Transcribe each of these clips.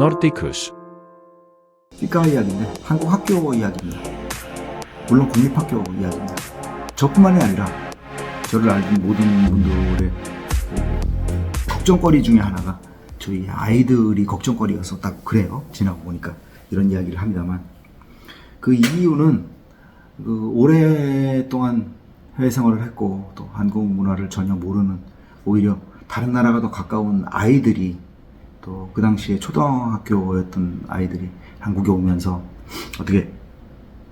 Nordicus. 삐까 이야기인데 한국 학교 이야기입니다. 물론 공립학교 이야기입니다. 저뿐만이 아니라 저를 알는 모든 분들의 그 걱정거리 중에 하나가 저희 아이들이 걱정거리여서 딱 그래요. 지나고 보니까 이런 이야기를 합니다만 그 이유는 그 오랫동안 해외 생활을 했고 또 한국 문화를 전혀 모르는 오히려 다른 나라가 더 가까운 아이들이 또 그 당시에 초등학교였던 아이들이 한국에 오면서 어떻게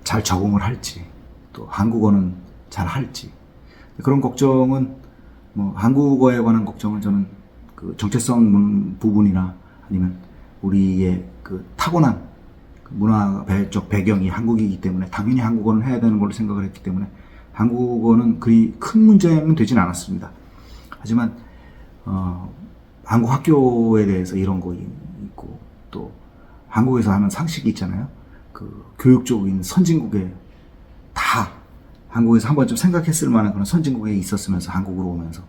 잘 적응을 할지 또 한국어는 잘 할지 그런 걱정은 뭐 한국어에 관한 걱정은 저는 그 정체성 문- 부분이나 아니면 우리의 그 타고난 그 문화적 배경이 한국이기 때문에 당연히 한국어는 해야 되는 걸로 생각을 했기 때문에 한국어는 그리 큰 문제는 되진 않았습니다. 하지만 어, 한국 학교에 대해서 이런 거 있고 또 한국에서 하는 상식이 있잖아요. 그 교육적인 선진국에 다 한국에서 한 번쯤 생각했을 만한 그런 선진국에 있었으면서 한국으로 오면서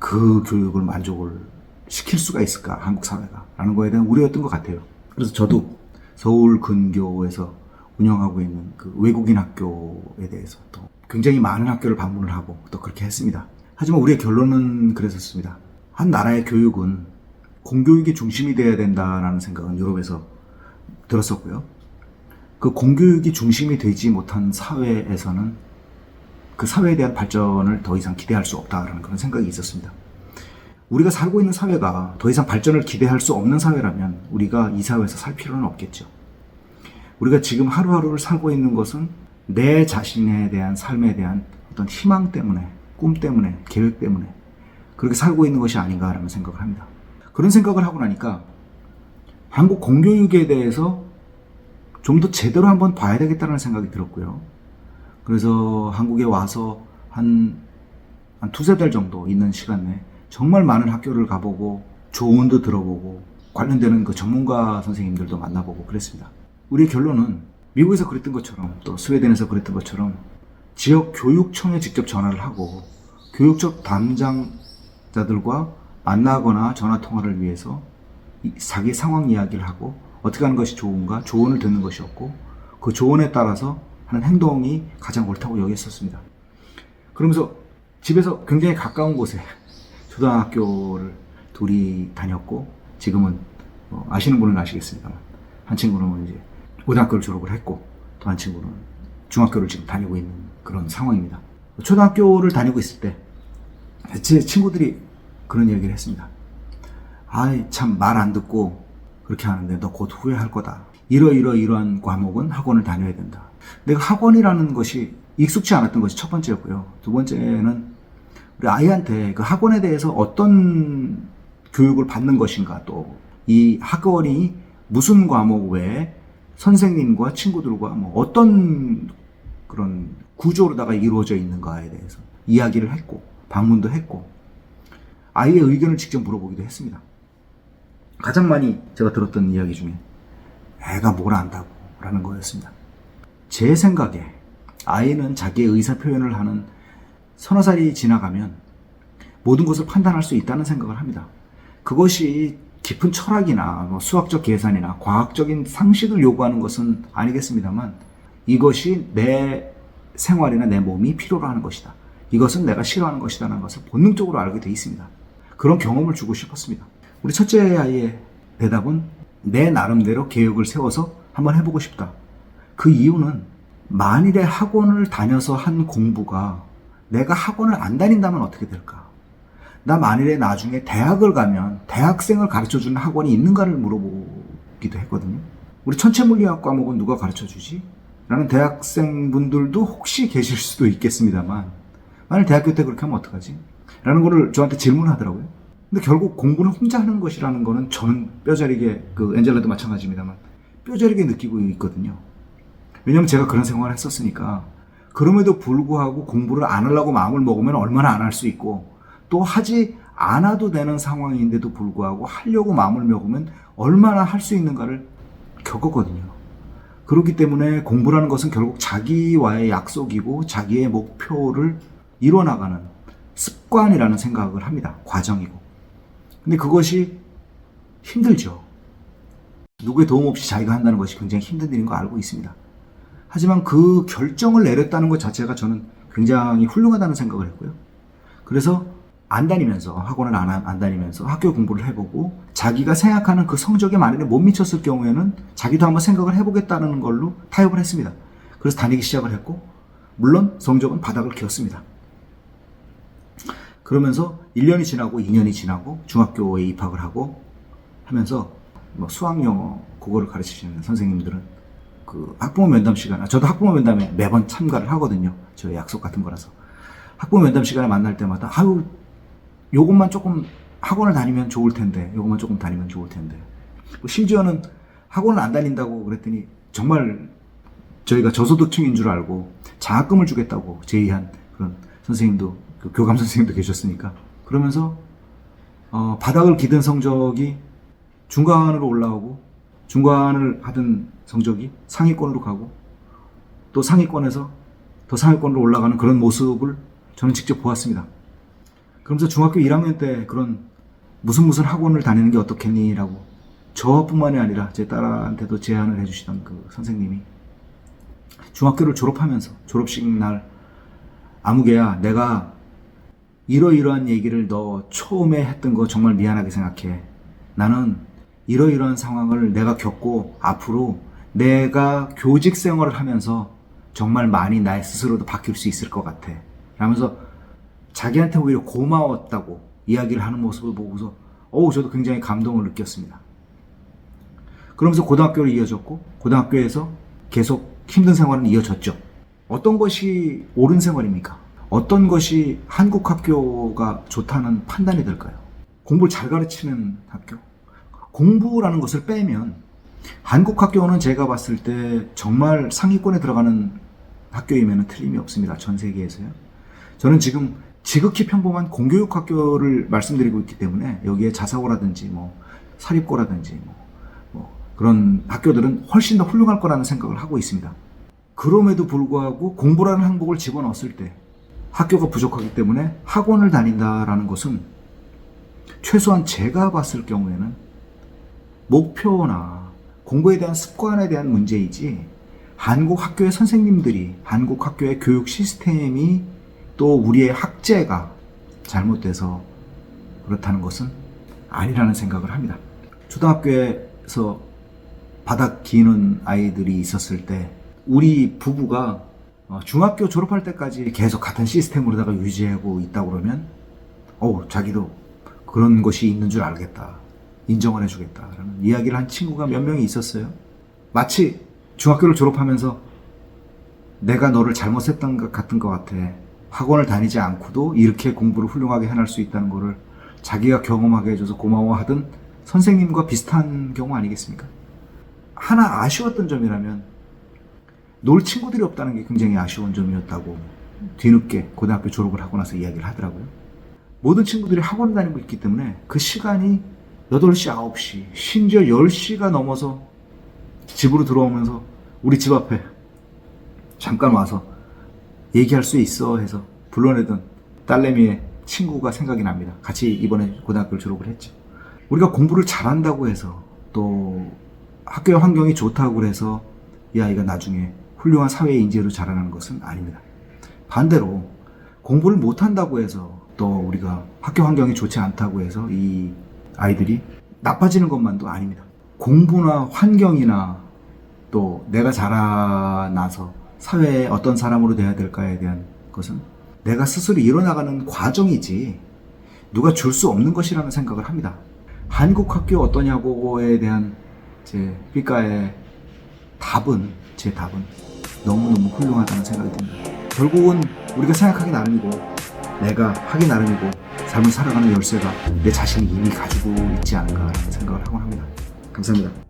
그 교육을 만족을 시킬 수가 있을까 한국 사회가 라는 거에 대한 우려였던 것 같아요. 그래서 저도 서울 근교에서 운영하고 있는 그 외국인 학교에 대해서 또 굉장히 많은 학교를 방문을 하고 또 그렇게 했습니다. 하지만 우리의 결론은 그랬었습니다. 한 나라의 교육은 공교육이 중심이 되어야 된다라는 생각은 유럽에서 들었었고요. 그 공교육이 중심이 되지 못한 사회에서는 그 사회에 대한 발전을 더 이상 기대할 수 없다라는 그런 생각이 있었습니다. 우리가 살고 있는 사회가 더 이상 발전을 기대할 수 없는 사회라면 우리가 이 사회에서 살 필요는 없겠죠. 우리가 지금 하루하루를 살고 있는 것은 내 자신에 대한 삶에 대한 어떤 희망 때문에, 꿈 때문에, 계획 때문에 그렇게 살고 있는 것이 아닌가라는 생각을 합니다. 그런 생각을 하고 나니까 한국 공교육에 대해서 좀 더 제대로 한번 봐야 되겠다는 생각이 들었고요. 그래서 한국에 와서 한, 한 두세 달 정도 있는 시간 내에 정말 많은 학교를 가보고 조언도 들어보고 관련되는 그 전문가 선생님들도 만나보고 그랬습니다. 우리의 결론은 미국에서 그랬던 것처럼 또 스웨덴에서 그랬던 것처럼 지역 교육청에 직접 전화를 하고 교육적 담당 자들과 만나거나 전화 통화를 위해서 이- 자기 상황 이야기를 하고 어떻게 하는 것이 좋은가 조언을 듣는 것이었고 그 조언에 따라서 하는 행동이 가장 옳다고 여겼었습니다. 그러면서 집에서 굉장히 가까운 곳에 초등학교를 둘이 다녔고 지금은 뭐 아시는 분은 아시겠습니다만 한 친구는 이제 고등학교를 졸업을 했고 또 한 친구는 중학교를 지금 다니고 있는 그런 상황입니다. 초등학교를 다니고 있을 때 제 친구들이 그런 얘기를 했습니다. 아이 참 말 안 듣고 그렇게 하는데 너 곧 후회할 거다. 이러이러 이러한 과목은 학원을 다녀야 된다. 내가 학원이라는 것이 익숙치 않았던 것이 첫 번째였고요. 두 번째는 우리 아이한테 그 학원에 대해서 어떤 교육을 받는 것인가 또 이 학원이 무슨 과목 외에 선생님과 친구들과 뭐 어떤 그런 구조로다가 이루어져 있는가에 대해서 이야기를 했고 방문도 했고 아이의 의견을 직접 물어보기도 했습니다. 가장 많이 제가 들었던 이야기 중에 애가 뭘 안다고 라는 거였습니다. 제 생각에 아이는 자기의 의사 표현을 하는 서너 살이 지나가면 모든 것을 판단할 수 있다는 생각을 합니다. 그것이 깊은 철학이나 뭐 수학적 계산이나 과학적인 상식을 요구하는 것은 아니겠습니다만 이것이 내 생활이나 내 몸이 필요로 하는 것이다. 이것은 내가 싫어하는 것이다라는 것을 본능적으로 알게 돼 있습니다. 그런 경험을 주고 싶었습니다. 우리 첫째 아이의 대답은 내 나름대로 계획을 세워서 한번 해보고 싶다. 그 이유는 만일에 학원을 다녀서 한 공부가 내가 학원을 안 다닌다면 어떻게 될까? 나 만일에 나중에 대학을 가면 대학생을 가르쳐 주는 학원이 있는가를 물어보기도 했거든요. 우리 천체물리학 과목은 누가 가르쳐 주지? 라는 대학생분들도 혹시 계실 수도 있겠습니다만, 만일 대학교 때 그렇게 하면 어떡하지? 라는 거를 저한테 질문하더라고요. 근데 결국 공부는 혼자 하는 것이라는 거는 저는 뼈저리게, 그 엔젤라도 마찬가지입니다만, 뼈저리게 느끼고 있거든요. 왜냐면 제가 그런 생활을 했었으니까, 그럼에도 불구하고 공부를 안 하려고 마음을 먹으면 얼마나 안 할 수 있고, 또 하지 않아도 되는 상황인데도 불구하고 하려고 마음을 먹으면 얼마나 할 수 있는가를 겪었거든요. 그렇기 때문에 공부라는 것은 결국 자기와의 약속이고 자기의 목표를 이뤄나가는 습관이라는 생각을 합니다. 과정이고. 근데 그것이 힘들죠. 누구의 도움 없이 자기가 한다는 것이 굉장히 힘든 일인 거 알고 있습니다. 하지만 그 결정을 내렸다는 것 자체가 저는 굉장히 훌륭하다는 생각을 했고요. 그래서 안 다니면서 학원을 안, 안 다니면서 학교 공부를 해보고 자기가 생각하는 그 성적에 만약에 못 미쳤을 경우에는 자기도 한번 생각을 해보겠다는 걸로 타협을 했습니다. 그래서 다니기 시작을 했고 물론 성적은 바닥을 기었습니다. 그러면서 1년이 지나고 2년이 지나고 중학교에 입학을 하고 하면서 뭐 수학 영어 국어를 가르치시는 선생님들은 그 학부모 면담 시간, 아, 저도 학부모 면담에 매번 참가를 하거든요. 저 약속 같은 거라서. 학부모 면담 시간에 만날 때마다 아유 요것만 조금 학원을 다니면 좋을 텐데 요것만 조금 다니면 좋을 텐데 뭐 심지어는 학원을 안 다닌다고 그랬더니 정말 저희가 저소득층인 줄 알고 장학금을 주겠다고 제의한 그런 선생님도 그 교감 선생님도 계셨으니까 그러면서 어, 바닥을 기든 성적이 중간으로 올라오고 중간을 하던 성적이 상위권으로 가고 또 상위권에서 더 상위권으로 올라가는 그런 모습을 저는 직접 보았습니다. 그러면서 중학교 1학년 때 그런 무슨 무슨 학원을 다니는 게 어떻겠니라고 저뿐만이 아니라 제 딸한테도 제안을 해주시던 그 선생님이 중학교를 졸업하면서 졸업식 날 아무개야 내가 이러이러한 얘기를 너 처음에 했던 거 정말 미안하게 생각해. 나는 이러이러한 상황을 내가 겪고 앞으로 내가 교직 생활을 하면서 정말 많이 나의 스스로도 바뀔 수 있을 것 같아. 라면서 자기한테 오히려 고마웠다고 이야기를 하는 모습을 보고서 어우 저도 굉장히 감동을 느꼈습니다. 그러면서 고등학교를 이어졌고 고등학교에서 계속 힘든 생활은 이어졌죠. 어떤 것이 옳은 생활입니까? 어떤 것이 한국 학교가 좋다는 판단이 될까요? 공부를 잘 가르치는 학교? 공부라는 것을 빼면 한국 학교는 제가 봤을 때 정말 상위권에 들어가는 학교이면 틀림이 없습니다. 전 세계에서요. 저는 지금 지극히 평범한 공교육 학교를 말씀드리고 있기 때문에 여기에 자사고라든지 뭐 사립고라든지 뭐, 뭐 그런 학교들은 훨씬 더 훌륭할 거라는 생각을 하고 있습니다. 그럼에도 불구하고 공부라는 항목을 집어넣었을 때 학교가 부족하기 때문에 학원을 다닌다라는 것은 최소한 제가 봤을 경우에는 목표나 공부에 대한 습관에 대한 문제이지 한국 학교의 선생님들이 한국 학교의 교육 시스템이 또 우리의 학제가 잘못돼서 그렇다는 것은 아니라는 생각을 합니다. 초등학교에서 바닥 기는 아이들이 있었을 때 우리 부부가 어, 중학교 졸업할 때까지 계속 같은 시스템으로다가 유지하고 있다 그러면 어 자기도 그런 것이 있는 줄 알겠다 인정을 해주겠다라는 이야기를 한 친구가 몇 명이 있었어요. 마치 중학교를 졸업하면서 내가 너를 잘못했던 것 같은 것 같아. 학원을 다니지 않고도 이렇게 공부를 훌륭하게 해낼 수 있다는 것을 자기가 경험하게 해줘서 고마워하던 선생님과 비슷한 경우 아니겠습니까? 하나 아쉬웠던 점이라면 놀 친구들이 없다는 게 굉장히 아쉬운 점이었다고 뒤늦게 고등학교 졸업을 하고 나서 이야기를 하더라고요. 모든 친구들이 학원 다니고 있기 때문에 그 시간이 8시, 9시, 심지어 10시가 넘어서 집으로 들어오면서 우리 집 앞에 잠깐 와서 얘기할 수 있어 해서 불러내던 딸내미의 친구가 생각이 납니다. 같이 이번에 고등학교를 졸업을 했죠. 우리가 공부를 잘한다고 해서 또 학교 환경이 좋다고 해서 이 아이가 나중에 훌륭한 사회 인재로 자라나는 것은 아닙니다. 반대로 공부를 못한다고 해서 또 우리가 학교 환경이 좋지 않다고 해서 이 아이들이 나빠지는 것만도 아닙니다. 공부나 환경이나 또 내가 자라나서 사회에 어떤 사람으로 돼야 될까에 대한 것은 내가 스스로 일어나가는 과정이지 누가 줄 수 없는 것이라는 생각을 합니다. 한국 학교 어떠냐고에 대한 제 삐까의 답은 제 답은 너무너무 훌륭하다는 생각이 듭니다. 결국은 우리가 생각하기 나름이고 내가 하기 나름이고 삶을 살아가는 열쇠가 내 자신이 이미 가지고 있지 않은가 라는 생각을 하곤 합니다. 감사합니다.